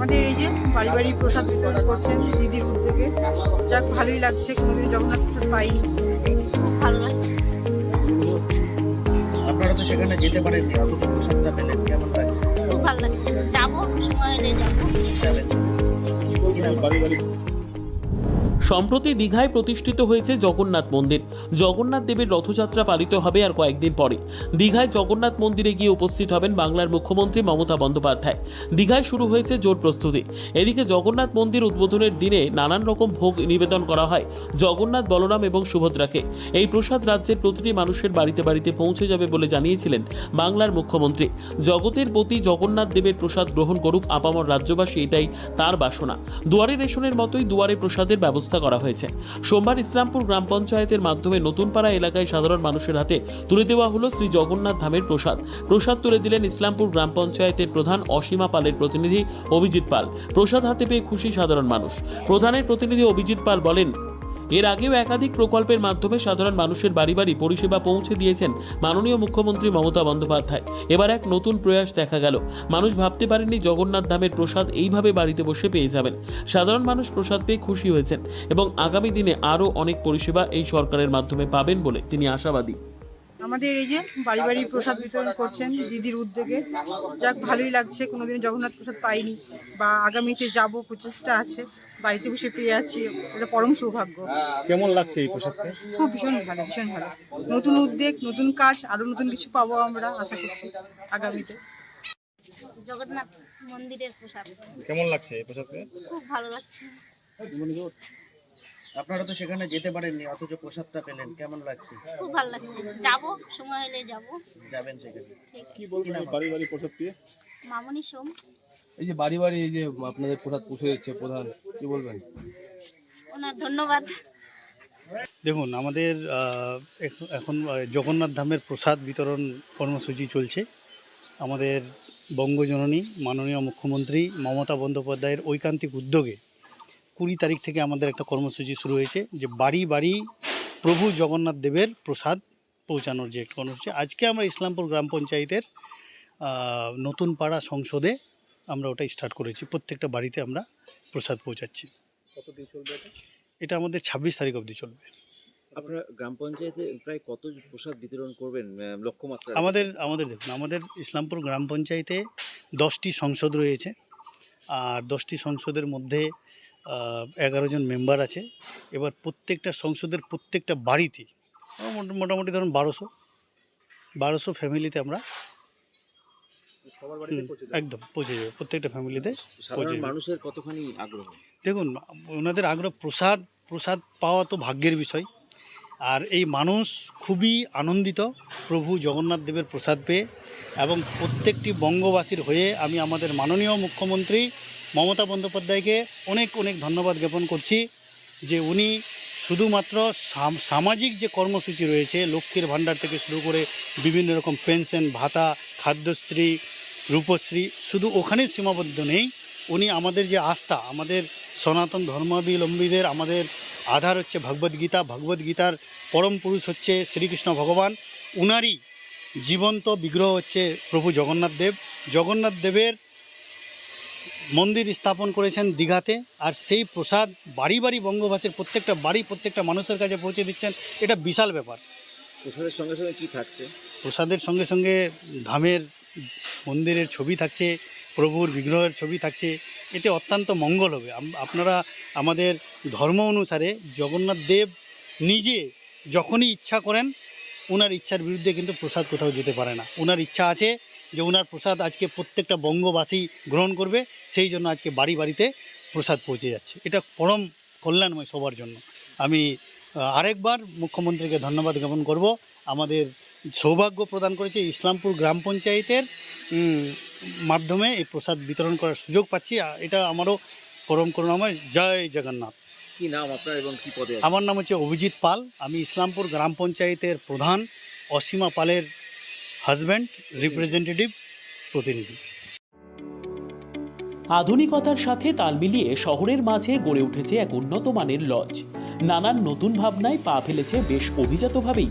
আমাদের এই যে বাড়ি বাড়ি প্রসাদ বিতরণ করছেন দিদির উদ্যোগে যাক ভালোই লাগছে কোনোদিন জগন্নাথ প্রসাদ পাইনি। খুব ভালো লাগছে। আপনারা তো সেখানে যেতে পারেন অথচ প্রসাদটা পেলেন কেমন লাগছে? খুব ভালো লাগছে। যাব সময় হলে যাব। যাবেন। বাড়ি নাম সম্প্রতি দীঘায় প্রতিষ্ঠিত হয়েছে জগন্নাথ মন্দির। জগন্নাথ দেবের রথযাত্রা পালিত হবে আর কয়েকদিন পরে। দীঘায় জগন্নাথ মন্দিরে গিয়ে উপস্থিত হবেন বাংলার মুখ্যমন্ত্রী মমতা বন্দ্যোপাধ্যায়। দীঘায় শুরু হয়েছে জোর প্রস্তুতি। এদিকে জগন্নাথ মন্দির উদ্বোধনের দিনে নানান রকম ভোগ নিবেদন করা হয় জগন্নাথ বলরাম এবং সুভদ্রাকে। এই প্রসাদ রাজ্যের প্রতিটি মানুষের বাড়িতে বাড়িতে পৌঁছে যাবে বলে জানিয়েছিলেন বাংলার মুখ্যমন্ত্রী। জগতের প্রতি জগন্নাথ দেবের প্রসাদ গ্রহণ করুক আপামর রাজ্যবাসী এটাই তার বাসনা। দুয়ারে রেশনের মতোই দুয়ারে প্রসাদের ব্যবস্থা করা হয়েছে। সোমবার ইসলামপুর গ্রাম পঞ্চায়েতের মাধ্যমে নতুনপাড়া এলাকায় সাধারণ মানুষের হাতে তুলে দেওয়া হলো শ্রী জগন্নাথ ধামের প্রসাদ। প্রসাদ তুলে দিলেন ইসলামপুর গ্রাম পঞ্চায়েতের প্রধান অসীমা পালের প্রতিনিধি অভিজিৎ পাল। প্রসাদ হাতে পেয়ে খুশি সাধারণ মানুষ। প্রধানের প্রতিনিধি অভিজিৎ পাল বলেন এর আগেও একাধিক প্রকল্পের মাধ্যমে সাধারণ মানুষের বাড়ি বাড়ি পরিষেবা পৌঁছে দিয়েছেন মাননীয় মুখ্যমন্ত্রী মমতা বন্দ্যোপাধ্যায়। এবার এক নতুন প্রয়াস দেখা গেল। মানুষ ভাবতে পারেননি জগন্নাথ ধামের প্রসাদ এইভাবে বাড়িতে বসে পেয়ে যাবেন। সাধারণ মানুষ প্রসাদ পেয়ে খুশি হয়েছেন এবং আগামী দিনে আরও অনেক পরিষেবা এই সরকারের মাধ্যমে পাবেন বলে তিনি আশাবাদী। আমাদের এই যে বাড়ি বাড়ি প্রসাদ বিতরণ করছেন দিদির উদ্যোগে, যাক ভালোই লাগছে কোনোদিন জগন্নাথ প্রসাদ পাইনি বা আগামীতে যাব, প্রচেষ্টা আছে। বাড়িতে বসে পেয়ে যাচ্ছি এটা পরম সৌভাগ্য। কেমন লাগছে এই পোশাকটা? খুব ভীষণ ভালো ভীষণ ভালো। নতুন উদ্যোগ নতুন কাজ আরও নতুন কিছু পাবো আমরা আশা করছি আগামীতে। জগন্নাথ মন্দিরের প্রসাদ কেমন লাগছে এই পোশাকটা? খুব ভালো লাগছে। আপনারা তো সেখানে যেতে পারেননি অথচ প্রসাদটা পেলেন। কেমন লাগছে? খুব ভালো লাগছে। যাব সময় হলে যাব। যাবেন সেখানে। ঠিক কি বলবেন বাড়ি বাড়ি পোশাক দিয়ে? মামনি সোম। এই যে বাড়ি বাড়ি এই যে আপনাদের প্রসাদ পুষে যাচ্ছে প্রধান কি বলবেন? ওনার ধন্যবাদ। দেখুন আমাদের এখন জগন্নাথ ধামের প্রসাদ বিতরণ কর্মসূচি চলছে। আমাদের বঙ্গজননী মাননীয় মুখ্যমন্ত্রী মমতা বন্দ্যোপাধ্যায়ের ঐকান্তিক উদ্যোগে কুড়ি তারিখ থেকে আমাদের একটা কর্মসূচি শুরু হয়েছে যে বাড়ি বাড়ি প্রভু জগন্নাথ দেবের প্রসাদ পৌঁছানোর যে একটা কর্মসূচি। আজকে আমরা ইসলামপুর গ্রাম পঞ্চায়েতের নতুন পাড়া সংসদে আমরা ওটা স্টার্ট করেছি। প্রত্যেকটা বাড়িতে আমরা প্রসাদ পৌঁছাচ্ছি। কতদিন চলবে এটা? আমাদের ছাব্বিশ তারিখ অবধি চলবে। আপনারা গ্রাম পঞ্চায়েতে প্রায় কত প্রসাদ বিতরণ করবেন লক্ষ্যমাত্রা? আমাদের আমাদের দেখুন আমাদের ইসলামপুর গ্রাম পঞ্চায়েতে দশটি সংসদ রয়েছে। আর দশটি সংসদের মধ্যে এগারো জন মেম্বার আছে। এবার প্রত্যেকটা সংসদের প্রত্যেকটা বাড়িতে মোটা- মোটামুটি ধরুন বারোশো বারোশো ফ্যামিলিতে আমরা সবার বাড়িতে পৌঁছে একদম পৌঁছে যাবে প্রত্যেকটা ফ্যামিলিতে সাধারণ পৌঁছে- মানুষের কতখানি আগ্রহ? দেখুন ওনাদের আগ্রহ প্রসাদ প্রসাদ পাওয়া তো ভাগ্যের বিষয়। আর এই মানুষ খুবই আনন্দিত প্রভু জগন্নাথ দেবের প্রসাদ পেয়ে এবং প্রত্যেকটি বঙ্গবাসীর হয়ে আমি আমাদের মাননীয় মুখ্যমন্ত্রী মমতা বন্দ্যোপাধ্যায়কে অনেক অনেক ধন্যবাদ জ্ঞাপন করছি যে উনি শুধুমাত্র সাম- সামাজিক যে কর্মসূচি রয়েছে লক্ষ্মীর ভাণ্ডার থেকে শুরু করে বিভিন্ন রকম পেনশন ভাতা খাদ্যশ্রী রূপশ্রী শুধু ওখানেই সীমাবদ্ধ নেই উনি আমাদের যে আস্থা আমাদের সনাতন ধর্মাবলম্বীদের আমাদের আধার হচ্ছে ভগবদ্গীতা ভগবদ্গীতার পরম পুরুষ হচ্ছে শ্রীকৃষ্ণ ভগবান। উনারই জীবন্ত বিগ্রহ হচ্ছে প্রভু জগন্নাথ দেব। জগন্নাথ দেবের মন্দির স্থাপন করেছেন দীঘাতে আর সেই প্রসাদ বাড়ি বাড়ি বঙ্গবাসীর প্রত্যেকটা বাড়ি প্রত্যেকটা মানুষের কাছে পৌঁছে দিচ্ছেন এটা বিশাল ব্যাপার। প্রসাদের সঙ্গে সঙ্গে কি থাকছে? প্রসাদের সঙ্গে সঙ্গে ধামের মন্দিরের ছবি থাকছে, প্রভুর বিগ্রহের ছবি থাকছে, এতে অত্যন্ত মঙ্গল হবে। আপনারা আমাদের ধর্ম অনুসারে জগন্নাথ দেব নিজে যখনই ইচ্ছা করেন ওনার ইচ্ছার বিরুদ্ধে কিন্তু প্রসাদ কোথাও যেতে পারে না। ওনার ইচ্ছা আছে যে ওনার প্রসাদ আজকে প্রত্যেকটা বঙ্গবাসী গ্রহণ করবে, সেই জন্য আজকে বাড়ি বাড়িতে প্রসাদ পৌঁছে যাচ্ছে। এটা পরম কল্যাণময় সবার জন্য। আমি আরেকবার মুখ্যমন্ত্রীকে ধন্যবাদ জ্ঞাপন করব। আমাদের সৌভাগ্য প্রদান করেছে ইসলামপুর গ্রাম পঞ্চায়েতের মাধ্যমে এই প্রসাদ বিতরণ করার সুযোগ পাচ্ছি। এটা আমারও পরম করুণাময়। জয় জগন্নাথ। কি নাম আপনার এবং কি পদে আমার নাম হচ্ছে অভিজিৎ পাল। আমি ইসলামপুর গ্রাম পঞ্চায়েতের প্রধান অসীমা পালের হাজব্যান্ড রিপ্রেজেন্টেটিভ প্রতিনিধি। আধুনিকতার সাথে তাল মিলিয়ে শহরের মাঝে গড়ে উঠেছে এক উন্নত মানের লজ। নানান নতুন ভাবনায় পা ফেলেছে বেশ অভিজাতভাবেই।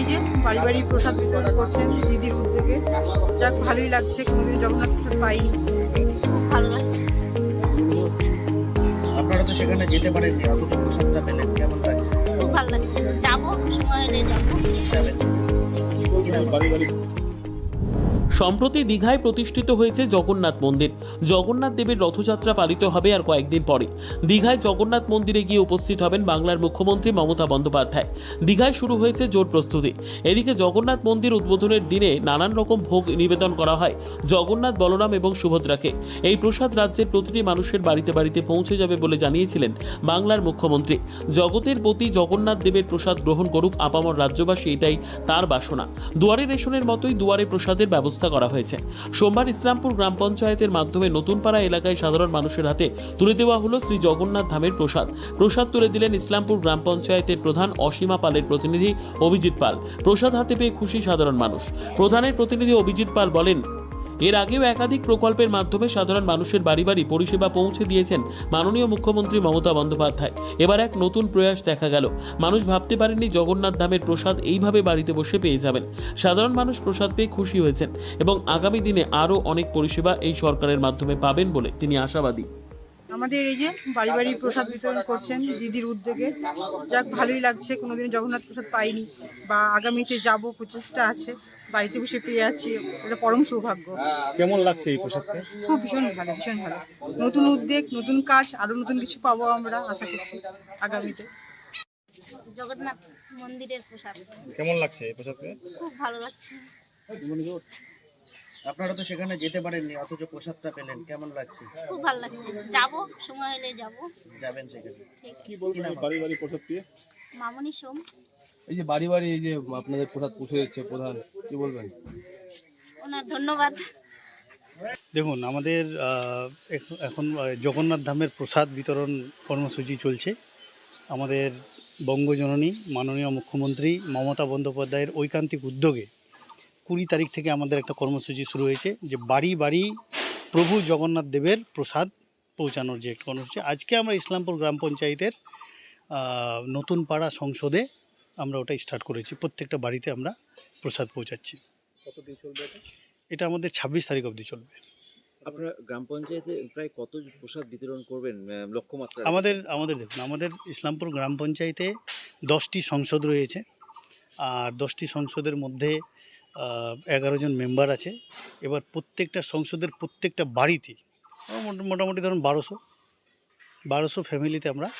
এই যে বাড়ি বাড়ি প্রসাদ বিতরণ করছেন দিদির উদ্যোগে। যাক ভালোই লাগছে কোনোদিন জগন্নাথ প্রসাদ পাইনি। ভালো লাগছে। আপনারা তো সেখানে যেতে পারেন অথচ প্রসাদটা পেলেন কেমন লাগছে? খুব ভালো লাগছে। যাব সময় হলে যাব। যাবেন। বাড়ি বাড়ি সম্প্রতি দীঘায় প্রতিষ্ঠিত হয়েছে জগন্নাথ মন্দির। জগন্নাথ দেবের রথযাত্রা পালিত হবে আর কয়েকদিন পরে। দীঘায় জগন্নাথ মন্দিরে গিয়ে উপস্থিত হবেন বাংলার মুখ্যমন্ত্রী মমতা বন্দ্যোপাধ্যায়। দীঘায় শুরু হয়েছে জোর প্রস্তুতি। এদিকে জগন্নাথ মন্দির উদ্বোধনের দিনে নানান রকম ভোগ নিবেদন করা হয় জগন্নাথ বলরাম এবং সুভদ্রাকে। এই প্রসাদ রাজ্যের প্রতিটি মানুষের বাড়িতে বাড়িতে পৌঁছে যাবে বলে জানিয়েছিলেন বাংলার মুখ্যমন্ত্রী। জগতের প্রতি জগন্নাথ দেবের প্রসাদ গ্রহণ করুক আপামর রাজ্যবাসী, এটাই তার বাসনা। দুয়ারে রেশনের মতোই দুয়ারে প্রসাদের ব্যবস্থা করা হয়েছে। সোমবার ইসলামপুর গ্রাম পঞ্চায়েতের মাধ্যমে নতুনপাড়া এলাকায় সাধারণ মানুষের হাতে তুলে দেওয়া হলো শ্রী জগন্নাথ ধামের প্রসাদ। প্রসাদ তুলে দিলেন ইসলামপুর গ্রাম পঞ্চায়েতের প্রধান অসীমা পালের প্রতিনিধি অভিজিৎ পাল। প্রসাদ হাতে পেয়ে খুশি সাধারণ মানুষ। প্রধানের প্রতিনিধি অভিজিৎ পাল বলেন এর আগেও একাধিক প্রকল্পের মাধ্যমে সাধারণ মানুষের বাড়ি বাড়ি পরিষেবা পৌঁছে দিয়েছেন মাননীয় মুখ্যমন্ত্রী মমতা বন্দ্যোপাধ্যায়। এবার এক নতুন প্রয়াস দেখা গেল। মানুষ ভাবতে পারেননি জগন্নাথ ধামের প্রসাদ এইভাবে বাড়িতে বসে পেয়ে যাবেন। সাধারণ মানুষ প্রসাদ পেয়ে খুশি হয়েছেন এবং আগামী দিনে আরও অনেক পরিষেবা এই সরকারের মাধ্যমে পাবেন বলে তিনি আশাবাদী। আমাদের এই যে বাড়ি বাড়ি প্রসাদ বিতরণ করছেন দিদির উদ্যোগে, যাক ভালোই লাগছে কোনোদিন জগন্নাথ প্রসাদ পাইনি বা আগামীতে যাব, প্রচেষ্টা আছে। বাড়িতে বসে পেয়ে আছি। এটা পরম সৌভাগ্য। কেমন লাগছে এই প্রসাদটা খুব ভীষণ ভালো ভীষণ ভালো। নতুন উদ্যোগ নতুন কাজ আরও নতুন কিছু পাবো আমরা আশা করছি আগামীতে। জগন্নাথ মন্দিরের প্রসাদ কেমন লাগছে এই প্রসাদটা খুব ভালো লাগছে। আপনারা তো সেখানে যেতে পারেননি অথচ প্রসাদটা পেলেন। কেমন লাগছে? খুব ভালো লাগছে। যাব সময় হলে যাব। যাবেন সেখানে। ঠিক কি বলবেন বাড়ি বাড়ি প্রসাদ দিয়ে? মামনি সোম। এই যে বাড়ি বাড়ি এই যে আপনাদের প্রসাদ পৌঁছে যাচ্ছে প্রধান কি বলবেন? ওনার ধন্যবাদ। দেখুন আমাদের এখন জগন্নাথ ধামের প্রসাদ বিতরণ কর্মসূচি চলছে। আমাদের বঙ্গজননী মাননীয় মুখ্যমন্ত্রী মমতা বন্দ্যোপাধ্যায়ের ঐকান্তিক উদ্যোগে কুড়ি তারিখ থেকে আমাদের একটা কর্মসূচি শুরু হয়েছে যে বাড়ি বাড়ি প্রভু জগন্নাথ দেবের প্রসাদ পৌঁছানোর যে একটা কর্মসূচি। আজকে আমরা ইসলামপুর গ্রাম পঞ্চায়েতের নতুন পাড়া সংসদে আমরা ওটা স্টার্ট করেছি। প্রত্যেকটা বাড়িতে আমরা প্রসাদ পৌঁছাচ্ছি। কতদিন চলবে এটা? আমাদের ছাব্বিশ তারিখ অবধি চলবে। আপনারা গ্রাম পঞ্চায়েতে প্রায় কত প্রসাদ বিতরণ করবেন লক্ষ্যমাত্রা? আমাদের আমাদের দেখুন আমাদের ইসলামপুর গ্রাম পঞ্চায়েতে দশটি সংসদ রয়েছে। আর দশটি সংসদের মধ্যে এগারো জন মেম্বার আছে। এবার প্রত্যেকটা সংসদের প্রত্যেকটা বাড়িতে মোটা- মোটামুটি ধরুন বারোশো বারোশো ফ্যামিলিতে আমরা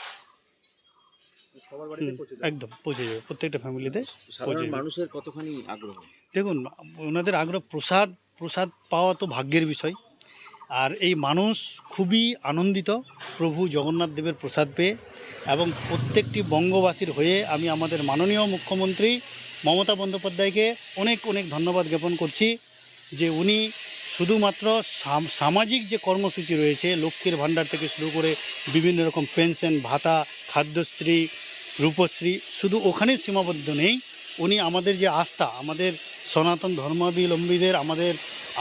সবার বাড়িতে পৌঁছে যাবে। একদম পৌঁছে যাবে প্রত্যেকটা ফ্যামিলিতে সাধারণ মানুষের কতখানি আগ্রহ? দেখুন ওনাদের আগ্রহ প্রসাদ প্রসাদ পাওয়া তো ভাগ্যের বিষয়। আর এই মানুষ খুবই আনন্দিত প্রভু জগন্নাথ দেবের প্রসাদ পেয়ে এবং প্রত্যেকটি বঙ্গবাসীর হয়ে আমি আমাদের মাননীয় মুখ্যমন্ত্রী মমতা বন্দ্যোপাধ্যায়কে অনেক অনেক ধন্যবাদ জ্ঞাপন করছি যে উনি শুধুমাত্র সাম- সামাজিক যে কর্মসূচি রয়েছে লক্ষ্মীর ভাণ্ডার থেকে শুরু করে বিভিন্ন রকম পেনশন ভাতা খাদ্যশ্রী রূপশ্রী শুধু ওখানে সীমাবদ্ধ নেই উনি আমাদের যে আস্থা আমাদের সনাতন ধর্মাবলম্বীদের আমাদের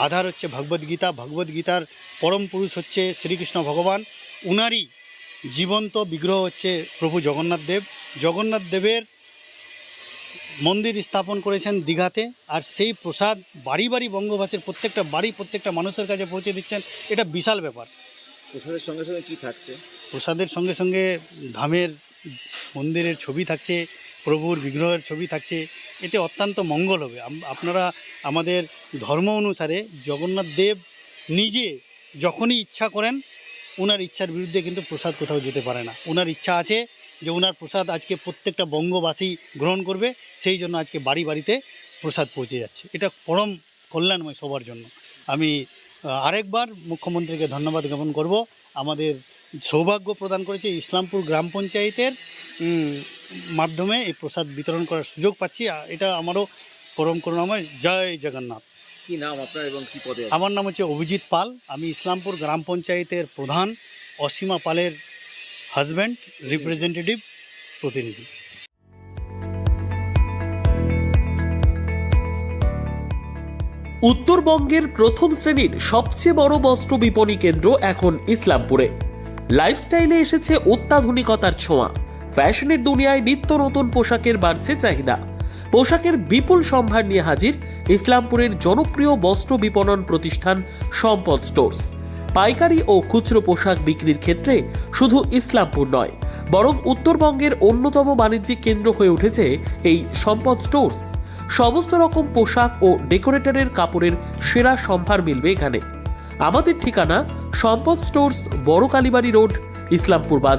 আধার হচ্ছে ভগবদ্গীতা ভগবদ্গীতার পরম পুরুষ হচ্ছে শ্রীকৃষ্ণ ভগবান। উনারই জীবন্ত বিগ্রহ হচ্ছে প্রভু জগন্নাথ দেব। জগন্নাথ দেবের মন্দির স্থাপন করেছেন দীঘাতে আর সেই প্রসাদ বাড়ি বাড়ি বঙ্গবাসীর প্রত্যেকটা বাড়ি প্রত্যেকটা মানুষের কাছে পৌঁছে দিচ্ছেন এটা বিশাল ব্যাপার। প্রসাদের সঙ্গে সঙ্গে কি থাকছে? প্রসাদের সঙ্গে সঙ্গে ধামের মন্দিরের ছবি থাকছে, প্রভুর বিগ্রহের ছবি থাকছে, এতে অত্যন্ত মঙ্গল হবে। আপনারা আমাদের ধর্ম অনুসারে জগন্নাথ দেব নিজে যখনই ইচ্ছা করেন ওনার ইচ্ছার বিরুদ্ধে কিন্তু প্রসাদ কোথাও যেতে পারে না। ওনার ইচ্ছা আছে যে ওনার প্রসাদ আজকে প্রত্যেকটা বঙ্গবাসী গ্রহণ করবে, সেই জন্য আজকে বাড়ি বাড়িতে প্রসাদ পৌঁছে যাচ্ছে। এটা পরম কল্যাণময় সবার জন্য। আমি আরেকবার মুখ্যমন্ত্রীকে ধন্যবাদ জ্ঞাপন করব। আমাদের সৌভাগ্য প্রদান করেছে ইসলামপুর গ্রাম পঞ্চায়েতের মাধ্যমে এই প্রসাদ বিতরণ করার সুযোগ পাচ্ছি। এটা আমারও পরম করুণাময়। জয় জগন্নাথ। কি নাম আপনার এবং কি পদে আমার নাম হচ্ছে অভিজিৎ পাল। আমি ইসলামপুর গ্রাম পঞ্চায়েতের প্রধান অসীমা পালের হাজব্যান্ড রিপ্রেজেন্টেটিভ প্রতিনিধি। উত্তরবঙ্গের প্রথম শ্রেণির সবচেয়ে বড় বস্ত্র বিপণী কেন্দ্র এখন ইসলামপুরে। লাইফস্টাইলে এসেছে অত্যাধুনিকতার ছোঁয়া। ফ্যাশনের দুনিয়ায় নিত্য নতুন পোশাকের বাড়ছে চাহিদা। পোশাকের বিপুল সম্ভার নিয়ে হাজির ইসলামপুরের জনপ্রিয় বস্ত্র বিপণন প্রতিষ্ঠান সম্পদ স্টোর্স। পাইকারি ও খুচরো পোশাক বিক্রির ক্ষেত্রে শুধু ইসলামপুর নয়, বরং উত্তরবঙ্গের অন্যতম বাণিজ্যিক কেন্দ্র হয়ে উঠেছে এই সম্পদ স্টোর্স। সমস্ত রকম পোশাক ও ডেকোরেটরের কাপড়ের সেরা সম্ভার মিলবে এখানে। আমাদের ঠিকানা সম্পদ স্টোর্স বড় কালীবাড়ি রোড ইসলামপুর বাজার।